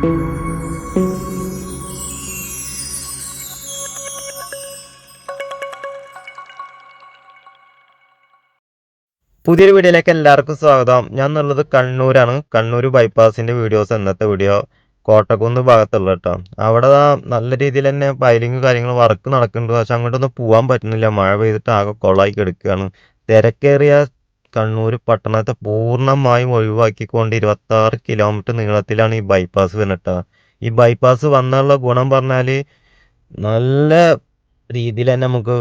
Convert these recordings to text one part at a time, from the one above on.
പുതിയൊരു വീഡിയോയിലേക്ക് എല്ലാവർക്കും സ്വാഗതം. ഞാൻ എന്നുള്ളത് കണ്ണൂരാണ്. കണ്ണൂർ ബൈപ്പാസിന്റെ വീഡിയോസ് ഇന്നത്തെ വീഡിയോ കോട്ടക്കുന്ന് ഭാഗത്തുള്ള കേട്ടോ. അവിടെ നല്ല രീതിയിൽ തന്നെ പൈലിങ് കാര്യങ്ങൾ വർക്ക് നടക്കുന്നുണ്ട്. പക്ഷെ അങ്ങോട്ടൊന്നും പോകാൻ പറ്റുന്നില്ല. മഴ പെയ്തിട്ട് ആകെ കൊളായി കിടക്കുകയാണ്. തിരക്കേറിയ കണ്ണൂർ പട്ടണത്തെ പൂർണമായും ഒഴിവാക്കിക്കൊണ്ട് ഇരുപത്തി ആറ് കിലോമീറ്റർ നീളത്തിലാണ് ഈ ബൈപ്പാസ് വന്നിട്ട് ഈ ബൈപ്പാസ് വന്നുള്ള ഗുണം പറഞ്ഞാൽ നല്ല രീതിയിൽ തന്നെ നമുക്ക്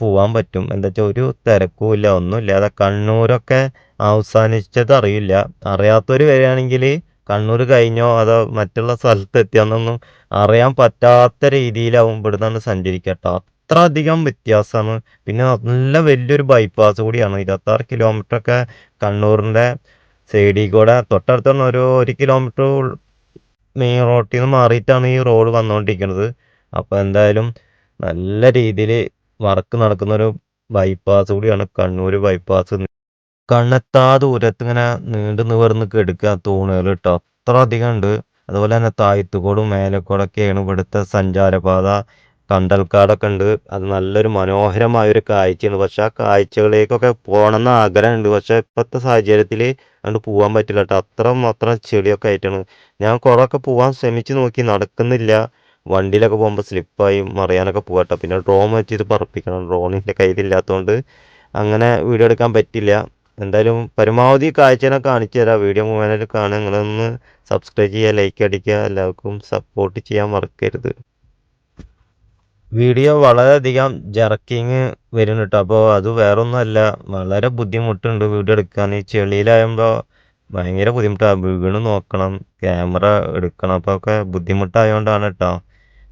പോവാൻ പറ്റും. എന്താ വെച്ചാൽ ഒരു തിരക്കും ഇല്ല ഒന്നുമില്ലാതെ കണ്ണൂരൊക്കെ അവസാനിച്ചത് അറിയില്ല. അറിയാത്തവർ വരികയാണെങ്കിൽ കണ്ണൂർ കഴിഞ്ഞോ അതോ മറ്റുള്ള സ്ഥലത്ത് എത്തിയോന്നൊന്നും അറിയാൻ പറ്റാത്ത രീതിയിലാവും ഇവിടുന്നാണ് സഞ്ചരിക്കുക ട്ടോ. അത്ര അധികം വ്യത്യാസമാണ്. പിന്നെ നല്ല വലിയൊരു ബൈപ്പാസ് കൂടിയാണ്. ഇരുപത്താറ് കിലോമീറ്റർ ഒക്കെ കണ്ണൂരിന്റെ സൈഡിൽ കൂടെ തൊട്ടടുത്ത് തന്നെ ഒരു ഒരു കിലോമീറ്റർ മെയിൻ റോട്ടിൽ നിന്ന് മാറിയിട്ടാണ് ഈ റോഡ് വന്നുകൊണ്ടിരിക്കുന്നത്. അപ്പോൾ എന്തായാലും നല്ല രീതിയിൽ വർക്ക് നടക്കുന്ന ഒരു ബൈപ്പാസ് കൂടിയാണ് കണ്ണൂർ ബൈപ്പാസ് കണ്ണെത്താ ദൂരത്ത് ഇങ്ങനെ നീണ്ടു നിവർന്ന് കെടുക്കുക തൂണുകൾ കേട്ടോ അത്ര അധികം ഉണ്ട്. അതുപോലെ തന്നെ താഴ്ത്തുകോടും മേലക്കോടൊക്കെയാണ് ഇവിടുത്തെ സഞ്ചാരപാത. കണ്ടൽക്കാടൊക്കെ ഉണ്ട്. അത് നല്ലൊരു മനോഹരമായ ഒരു കാഴ്ചയാണ്. പക്ഷെ ആ കാഴ്ചകളിലേക്കൊക്കെ പോകണം എന്ന് ആഗ്രഹമുണ്ട്. പക്ഷെ ഇപ്പോഴത്തെ സാഹചര്യത്തിൽ അങ്ങോട്ട് പോകാൻ പറ്റില്ല കേട്ടോ. അത്ര മാത്രം ചെളിയൊക്കെ ആയിട്ടാണ്. ഞാൻ കുറേയൊക്കെ പോകാൻ ശ്രമിച്ച് നോക്കി. നടക്കുന്നില്ല. വണ്ടിയിലൊക്കെ പോകുമ്പോൾ സ്ലിപ്പായി മറിയാനൊക്കെ പോകാം കേട്ടോ. പിന്നെ ഡ്രോൺ വെച്ചിട്ട് പറപ്പിക്കണം. ഡ്രോണിന്റെ കയ്യിലില്ലാത്തതുകൊണ്ട് അങ്ങനെ വീഡിയോ എടുക്കാൻ പറ്റില്ല. എന്തായാലും പരമാവധി കാഴ്ചനെ കാണിച്ചു തരാം. വീഡിയോ മുഖേനായിട്ട് കാണുക. നിങ്ങളൊന്ന് സബ്സ്ക്രൈബ് ചെയ്യുക ലൈക്ക് അടിക്കുക. എല്ലാവർക്കും സപ്പോർട്ട് ചെയ്യാൻ മറക്കരുത്. വീഡിയോ വളരെയധികം ജർക്കിങ് വരും കേട്ടോ അപ്പോൾ അത് വേറൊന്നുമല്ല. വളരെ ബുദ്ധിമുട്ടുണ്ട് വീഡിയോ എടുക്കാൻ. ഈ ചെളിയിലാകുമ്പോൾ ഭയങ്കര ബുദ്ധിമുട്ടാണ് വീണ് നോക്കണം ക്യാമറ എടുക്കണം. അപ്പോൾ ഒക്കെ ബുദ്ധിമുട്ടായതുകൊണ്ടാണ് കേട്ടോ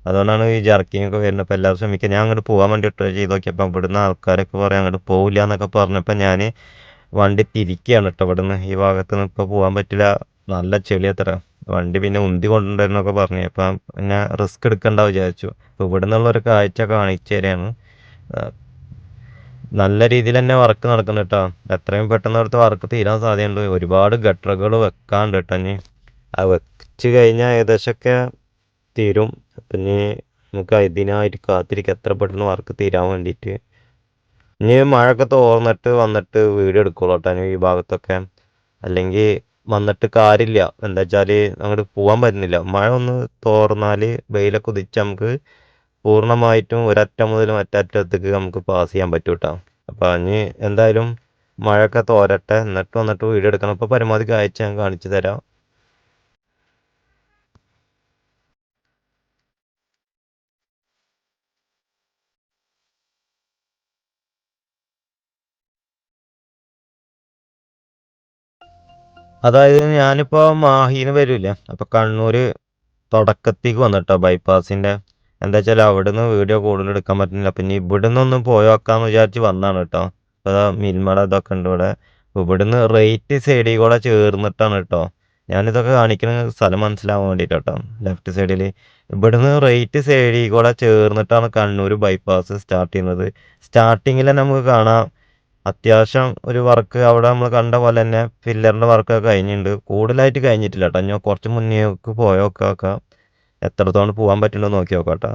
അതുകൊണ്ടാണ് ഈ ജർക്കിങ് ഒക്കെ വരുന്നത്. അപ്പോൾ എല്ലാവരും ശ്രമിക്കുക. ഞാൻ അങ്ങോട്ട് പോകാൻ വേണ്ടി ട്രൈ ചെയ്ത് നോക്കിയപ്പോൾ ഇവിടുന്ന് ആൾക്കാരൊക്കെ പറയാം അങ്ങോട്ട് പോകില്ല എന്നൊക്കെ പറഞ്ഞപ്പോൾ ഞാൻ വണ്ടി തിരിക്കുകയാണ് കേട്ടോ ഇവിടുന്ന്. ഈ ഭാഗത്ത് നിന്ന് ഇപ്പോൾ പോകാൻ പറ്റില്ല. നല്ല ചെളി അത്ര. വണ്ടി പിന്നെ ഉന്തി കൊണ്ടുവരുന്നൊക്കെ പറഞ്ഞു. അപ്പം പിന്നെ റിസ്ക് എടുക്കണ്ട വിചാരിച്ചു. അപ്പോൾ ഇവിടെ നിന്നുള്ളൊരു കാഴ്ച കാണിച്ചു തരികയാണ് നല്ല രീതിയിൽ തന്നെ വർക്ക് നടക്കുന്നു കേട്ടോ എത്രയും പെട്ടെന്ന് വർക്ക് തീരാൻ സാധ്യതയുണ്ട്. ഒരുപാട് ഗട്ടറുകൾ വെക്കാണ്ട് കേട്ടോ ഇനി. ആ വെച്ച് കഴിഞ്ഞാൽ ഏകദേശമൊക്കെ തീരും. പിന്നെ നമുക്ക് ഇതിനായിട്ട് കാത്തിരിക്കുക എത്ര പെട്ടെന്ന് വർക്ക് തീരാൻ വേണ്ടിയിട്ട്. ഇനി മഴയൊക്കെ തോർന്നിട്ട് വന്നിട്ട് വീഡിയോ എടുക്കുള്ളൂ കേട്ടോ ഈ ഭാഗത്തൊക്കെ. അല്ലെങ്കിൽ വന്നിട്ട് കാര്യമില്ല. എന്താ വെച്ചാൽ അങ്ങോട്ട് പോകാൻ പറ്റുന്നില്ല. മഴ ഒന്ന് തോർന്നാൽ വെയിലൊക്കെ ഉദിച്ച് നമുക്ക് പൂർണമായിട്ടും ഒരറ്റം മുതൽ മറ്ററ്റത്തേക്ക് നമുക്ക് പാസ് ചെയ്യാൻ പറ്റും കേട്ടോ അപ്പോൾ ഇനി എന്തായാലും മഴയൊക്കെ തോരട്ടെ. എന്നിട്ട് വന്നിട്ട് വീഡിയോ എടുക്കണം അപ്പോൾ പരമാവധി കാഴ്ച ഞാൻ കാണിച്ചു തരാം. അതായത് ഞാനിപ്പോൾ മാഹിന്ന് വരില്ലേ? അപ്പോൾ കണ്ണൂർ തുടക്കത്തേക്ക് വന്നിട്ടോ ബൈപ്പാസിന്റെ എന്താ വെച്ചാൽ അവിടെ നിന്ന് വീഡിയോ കൂടുതൽ എടുക്കാൻ പറ്റുന്നില്ല. പിന്നെ ഇവിടെ നിന്നൊന്നും പോയി നോക്കാമെന്ന് വിചാരിച്ച് വന്നാണ് കേട്ടോ. അപ്പോൾ മിൽമട ഇതൊക്കെ ഉണ്ട് ഇവിടെ. ഇവിടുന്ന് റേറ്റ് സൈഡിൽ കൂടെ ചേർന്നിട്ടാണ് കേട്ടോ. ഞാനിതൊക്കെ കാണിക്കുന്ന സ്ഥലം മനസ്സിലാവാൻ വേണ്ടിയിട്ട് കേട്ടോ. ലെഫ്റ്റ് സൈഡിൽ ഇവിടുന്ന് റേറ്റ് സൈഡിൽ കൂടെ ചേർന്നിട്ടാണ് കണ്ണൂർ ബൈപ്പാസ് സ്റ്റാർട്ട് ചെയ്യുന്നത്. സ്റ്റാർട്ടിങ്ങിൽ നമുക്ക് കാണാം. അത്യാവശ്യം ഒരു വർക്ക് അവിടെ നമ്മൾ കണ്ട പോലെ തന്നെ ഫില്ലറിന്റെ വർക്കൊക്കെ കഴിഞ്ഞിട്ടുണ്ട്. കൂടുതലായിട്ട് കഴിഞ്ഞിട്ടില്ല കേട്ടോ ഞാൻ കുറച്ച് മുന്നേക്ക് പോയി എത്രത്തോളം പോകാൻ പറ്റുന്നുണ്ടോ നോക്കി നോക്കാം കേട്ടോ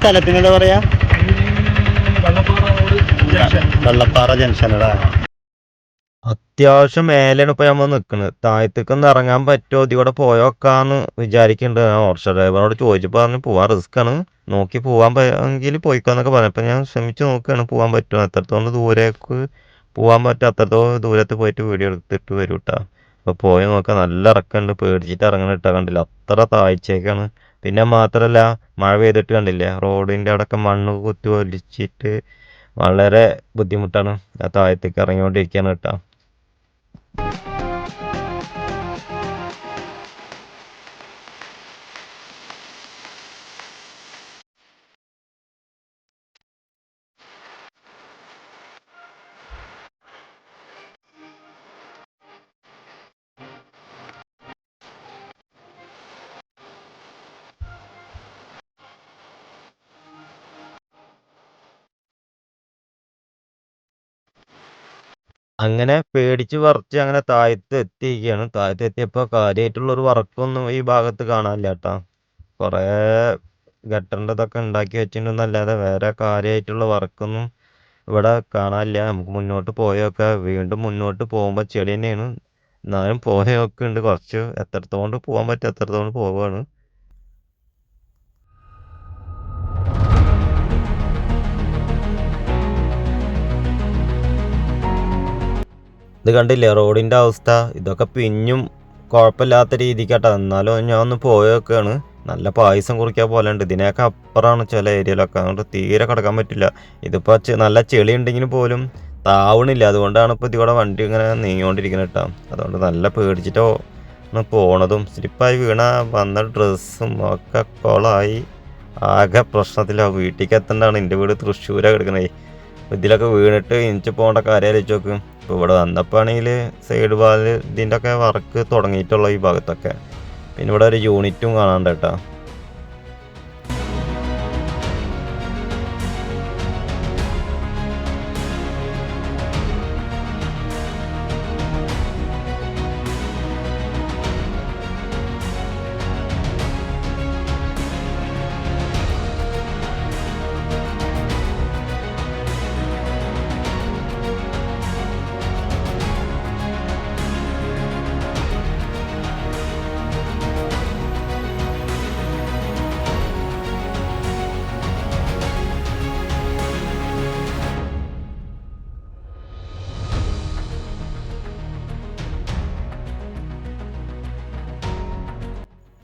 സ്ഥലത്തിന് എന്താ പറയാ? വെള്ളപ്പാറ ജംഗ്ഷനടാ അത്യാവശ്യം മേലെയാണ് ഇപ്പൊ നമ്മൾ നിൽക്കുന്നത് താഴത്തേക്കൊന്ന് ഇറങ്ങാൻ പറ്റുമോ ഇതിവിടെ പോയോക്കാന്ന് വിചാരിക്കുന്നുണ്ട് ഞാൻ ഓർഷ ഡ്രൈവറോട് ചോദിച്ചപ്പോൾ പറഞ്ഞു പോവാൻ ആണ്. നോക്കി പോവാൻ പറ്റുമെങ്കിൽ പോയിക്കോന്നൊക്കെ പറഞ്ഞു. അപ്പം ഞാൻ ശ്രമിച്ചു നോക്കുകയാണ് പോകാൻ പറ്റുമോ? എത്രത്തോളം ദൂരേക്ക് പോകാൻ പറ്റും? അത്രത്തോളം ദൂരത്ത് പോയിട്ട് വീഡിയോ എടുത്തിട്ട് വരും കേട്ടോ അപ്പോൾ പോയി നോക്കാം. നല്ല ഇറക്കമുണ്ട് പേടിച്ചിട്ട് ഇറങ്ങണിട്ടാ കണ്ടില്ല. അത്ര താഴ്ചയൊക്കെയാണ് പിന്നെ മാത്രമല്ല മഴ പെയ്തിട്ട് കണ്ടില്ലേ? റോഡിന്റെ അവിടെയൊക്കെ മണ്ണ് കുത്തി ഒലിച്ചിട്ട് വളരെ ബുദ്ധിമുട്ടാണ്. ആ താഴത്തേക്ക് ഇറങ്ങിക്കൊണ്ടിരിക്കുകയാണ് കേട്ടോ. അങ്ങനെ പേടിച്ച് വിറച്ച് അങ്ങനെ താഴത്ത് എത്തിയിരിക്കുകയാണ് താഴത്ത് എത്തിയപ്പോൾ കാര്യമായിട്ടുള്ള ഒരു വർക്കൊന്നും ഈ ഭാഗത്ത് കാണാനില്ല കേട്ടോ. കുറേ ഗട്ടറിന്റെതൊക്കെ ഉണ്ടാക്കി വെച്ചിട്ടുണ്ടെന്നല്ലാതെ വേറെ കാര്യമായിട്ടുള്ള വർക്കൊന്നും ഇവിടെ കാണാനില്ല. നമുക്ക് മുന്നോട്ട് പോയൊക്കെ വീണ്ടും മുന്നോട്ട് പോകുമ്പോൾ ചെളി തന്നെയാണ്. എന്നാലും പോയൊക്കെ ഉണ്ട്. കുറച്ച് എത്രത്തോണ്ട് പോകാൻ പറ്റും എത്രത്തോണ്ട് പോവുകയാണ് ഇത് കണ്ടില്ലേ? റോഡിന്റെ അവസ്ഥ. ഇതൊക്കെ പിഞ്ഞും കുഴപ്പമില്ലാത്ത രീതിക്കാട്ടോ. എന്നാലും ഞാൻ ഒന്ന് പോയൊക്കെയാണ് നല്ല പായസം കുറിക്കാൻ പോലെ ഉണ്ട്. ഇതിനൊക്കെ അപ്പുറമാണ് ചില ഏരിയയിലൊക്കെ. അതുകൊണ്ട് തീരെ കിടക്കാൻ പറ്റില്ല. ഇതിപ്പോൾ നല്ല ചെളി ഉണ്ടെങ്കിൽ പോലും താവണില്ല. അതുകൊണ്ടാണ് ഇപ്പോൾ ഇതിവിടെ വണ്ടി ഇങ്ങനെ നീങ്ങിക്കൊണ്ടിരിക്കുന്നത് കേട്ടോ. അതുകൊണ്ട് നല്ല പേടിച്ചിട്ടോ ഒന്ന് പോണതും. സ്ലിപ്പായി വീണ വന്ന ഡ്രസ്സും ഒക്കെ കൊളായി. ആകെ പ്രശ്നത്തിലാണ് വീട്ടിലേക്ക് എത്തേണ്ടതാണ്. എന്റെ വീട് തൃശ്ശൂരാണ് കിടക്കണേ. ഇതിലൊക്കെ വീണിട്ട് എനിക്ക് പോകേണ്ട കാര്യം ആലോചിച്ച് നോക്ക്. ഇപ്പോൾ ഇവിടെ വന്നപ്പോൾ ആണെങ്കിൽ സൈഡ് വാൽ ഇതിന്റെ ഒക്കെ വർക്ക് തുടങ്ങിയിട്ടുള്ള ഈ ഭാഗത്തൊക്കെ. പിന്നെ ഇവിടെ ഒരു യൂണിറ്റും കാണാണ്ട് കേട്ടോ.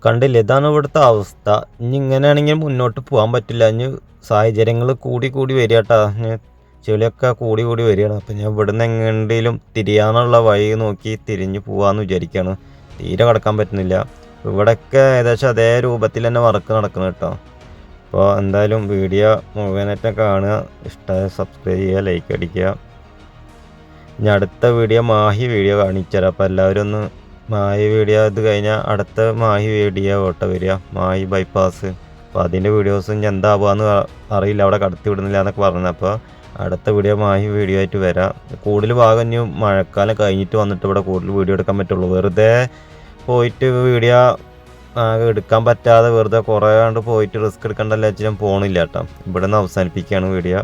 കണ്ടില്ല? ഇതാണ് ഇവിടുത്തെ അവസ്ഥ. ഇനി ഇങ്ങനെയാണെങ്കിൽ മുന്നോട്ട് പോകാൻ പറ്റില്ല. ഇനി സാഹചര്യങ്ങൾ കൂടി കൂടി വരിക കേട്ടോ ചെളിയൊക്കെ കൂടി കൂടി വരികയാണ്. അപ്പം ഞാൻ ഇവിടുന്ന് എങ്ങനെയും തിരിയാനുള്ള വഴി നോക്കി തിരിഞ്ഞ് പോകാമെന്ന് വിചാരിക്കുകയാണ് തീരെ കടക്കാൻ പറ്റുന്നില്ല. ഇവിടെയൊക്കെ ഏകദേശം അതേ രൂപത്തിൽ തന്നെ വർക്ക് നടക്കുന്നു കേട്ടോ അപ്പോൾ എന്തായാലും വീഡിയോ മുഴുവനായിട്ട് കാണുക. ഇഷ്ടമായ സബ്സ്ക്രൈബ് ചെയ്യുക ലൈക്ക് അടിക്കുക. ഇനി അടുത്ത വീഡിയോ മാഹി വീഡിയോ കാണിച്ചു തരാം അപ്പോൾ എല്ലാവരും ഒന്ന് മാഹി വീഡിയോ ഇത് കഴിഞ്ഞാൽ അടുത്ത മാഹി വീഡിയോ ഓട്ടോ വരിക. മാഹി ബൈപ്പാസ് അപ്പോൾ അതിന്റെ വീഡിയോസ് ഇനി എന്താവുകയെന്ന് അറിയില്ല. അവിടെ കടത്തി വിടുന്നില്ല എന്നൊക്കെ പറഞ്ഞു. അപ്പോൾ അടുത്ത വീഡിയോ മാഹി വീഡിയോ ആയിട്ട് വരാം. കൂടുതൽ ഭാഗം ഇനി മഴക്കാലം കഴിഞ്ഞിട്ട് വന്നിട്ട് ഇവിടെ കൂടുതൽ വീഡിയോ എടുക്കാൻ പറ്റുള്ളൂ. വെറുതെ പോയിട്ട് വീഡിയോ എടുക്കാൻ പറ്റാതെ വെറുതെ കുറേ കണ്ട് പോയിട്ട് റിസ്ക് എടുക്കേണ്ടല്ലോ വെച്ചാൽ ഞാൻ പോണില്ല കേട്ടോ. ഇവിടെ നിന്ന് അവസാനിപ്പിക്കുകയാണ് വീഡിയോ.